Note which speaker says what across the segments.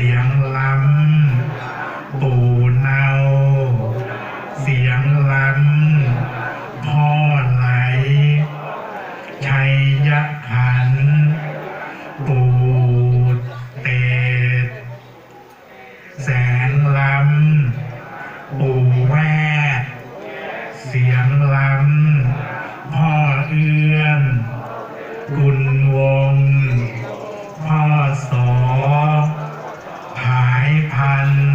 Speaker 1: สียงล้ำปู่เนาเสียงล้ำพ่อไหลชัยยะขัน ปูเตดแสงล้ำปูแวดเสียงล้ำพ่อเอื้อน กุลวงพ่อสอผาย พันธ์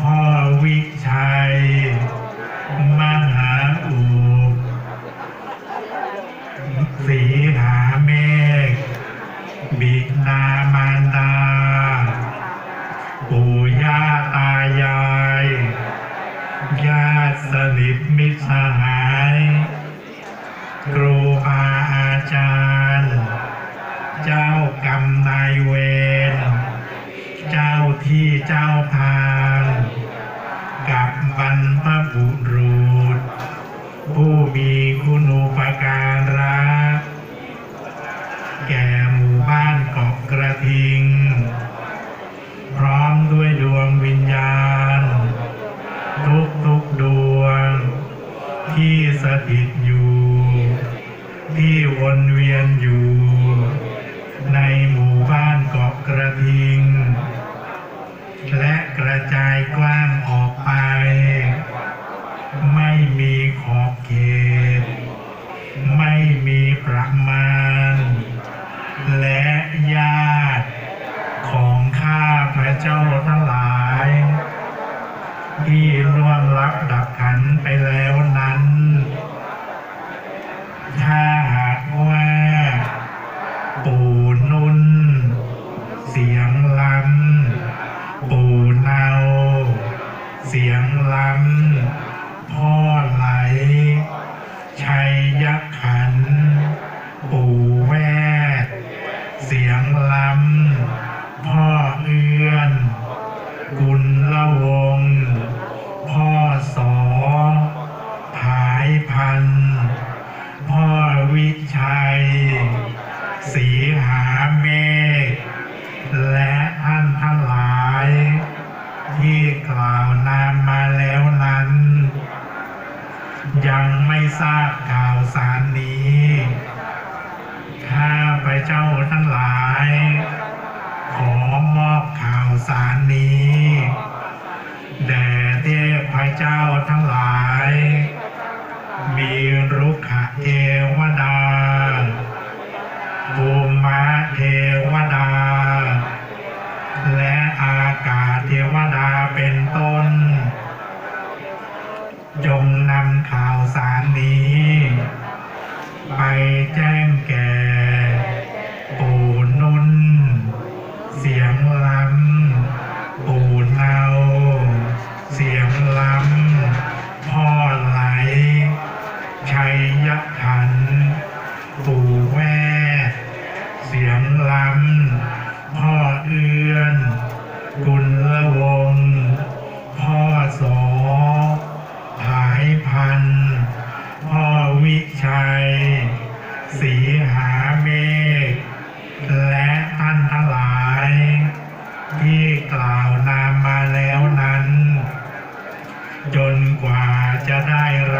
Speaker 1: พ่อวิชัย มหาอุปสีหาเมฆบิดามารดา ปู่ย่าตายาย ญาติสนิทมิตรสหายครูบาอาจารย์ เจ้ากรรมนายเวร เจ้า ที่เจ้าทางกับบรรพบุรุษ ผู้มีคุณูปการะแก่หมู่บ้านเกาะกระทิง พร้อมด้วยดวงวิญญาณ ทุกทุกๆดวง ที่สถิตอยู่ ที่วนเวียนอยู่ ในหมู่บ้านเกาะกระทิง และกระจายกว้างออกไป ไม่มีขอบเขต ไม่มีประมาณ และญาติของข้าพระเจ้าทั้งหลาย ที่ร่วงรับดับขันไปแล้ว ทราบข่าวสารนี้ข้าพระเจ้าทั้งหลาย ขอมอบข่าวสารนี้แด่เทพเจ้าทั้งหลาย มีรุกขเทวดาภูมิเทวดา และอากาศเทวดาเป็นต้น จงนำข่าวสารนี้ ไปแจ้งแก่ ปู่นุ่น เสียงลา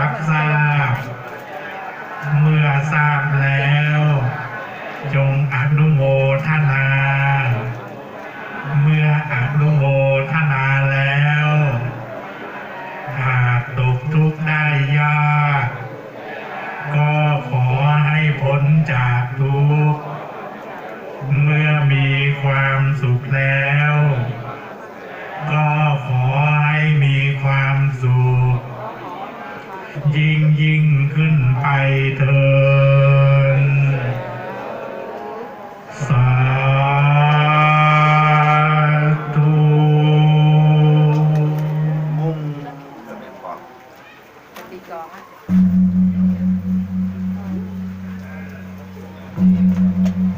Speaker 1: รับทราบ เมื่อทราบแล้ว จงอนุโมทนา เมื่ออนุโมทนาแล้วหากตกทุกข์ได้ยาก ก็ขอให้พ้นจากทุกข์ เมื่อมีความสุขแล้ว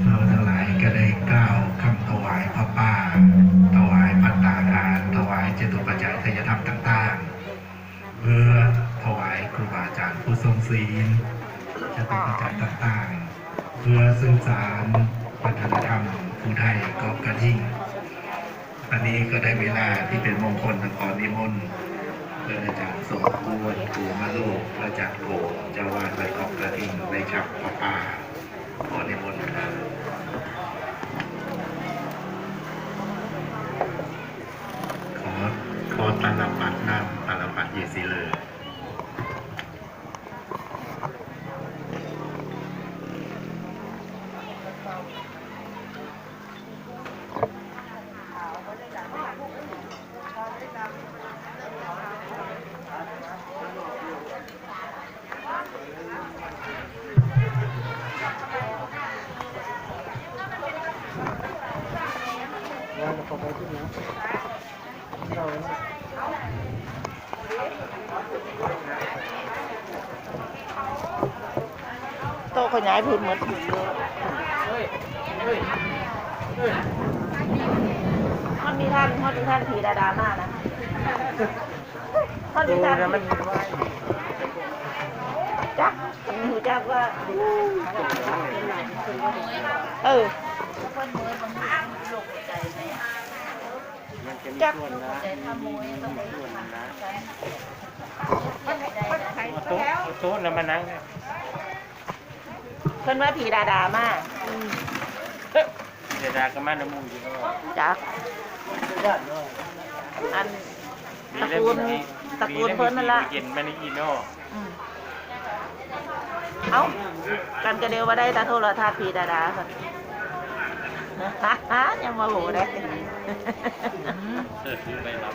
Speaker 1: เราทั้งหลายก็ได้กล่าวคำถวายพระป่า ถวายพัตตาหาร ถวายเจตุปัจจัยทายธรรมต่างๆ เพื่อถวายครูบาอาจารย์ผู้ทรงศีลเจตุปัจจัยต่างๆ เพื่อสื่อสารวัฒนธรรมผู้ไทยกาะกระทิ่งอันนี้ก็ได้เวลาที่เป็นมงคลทางอนิมนต์เพื่ออาจารย์สมควรณ์กูมาโลกพระอาจารโกเจ้าวาดวัดกาะกระทิงในครับพระปาขอนิมนต์ครับ ขอขอตาลปัดนำตาลปัดเยสีเลย
Speaker 2: โต๊ะขยายพื้นหมดมันมีท่านมันมีท่านผีดาดามากนะมันมีท่านจักมีหูจักว่า เออ จัก
Speaker 3: โต๊ะโต๊ะแล้วมานั่งเนี่ย
Speaker 2: เพิ่นว่าผีดาดามาก
Speaker 3: เดี๋ยวดาก็มาน้ำมูกอยู่แล้ว
Speaker 2: จักอันตระกูลตระกูลเพิ่นนั่นละ
Speaker 3: เย็นมาในอีโน่
Speaker 2: อืมเอ้ากันกระเดียวมาได้ตาโทรทัศน์พีดาดาค่ะฮ่าฮ่ายังมาโหได้
Speaker 3: เออซื้อไปรับ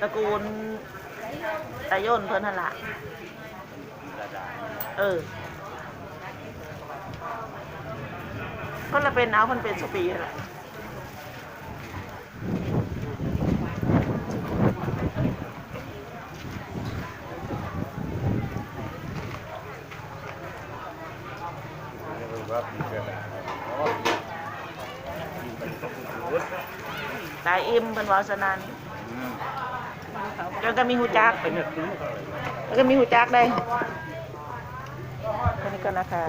Speaker 2: ตระกูลตะย่นเพิ่นนั่นล่ะเออ ก็ละเป็นเอาเพิ่นเป็นสปีแหละ ตายอิ่มเป็นวาสนานแล้วก็มีหูจัก
Speaker 3: เป็นเนี่ยซื้อ
Speaker 2: แล้วก็มีหูจักได้อันนี้ก็นะคะ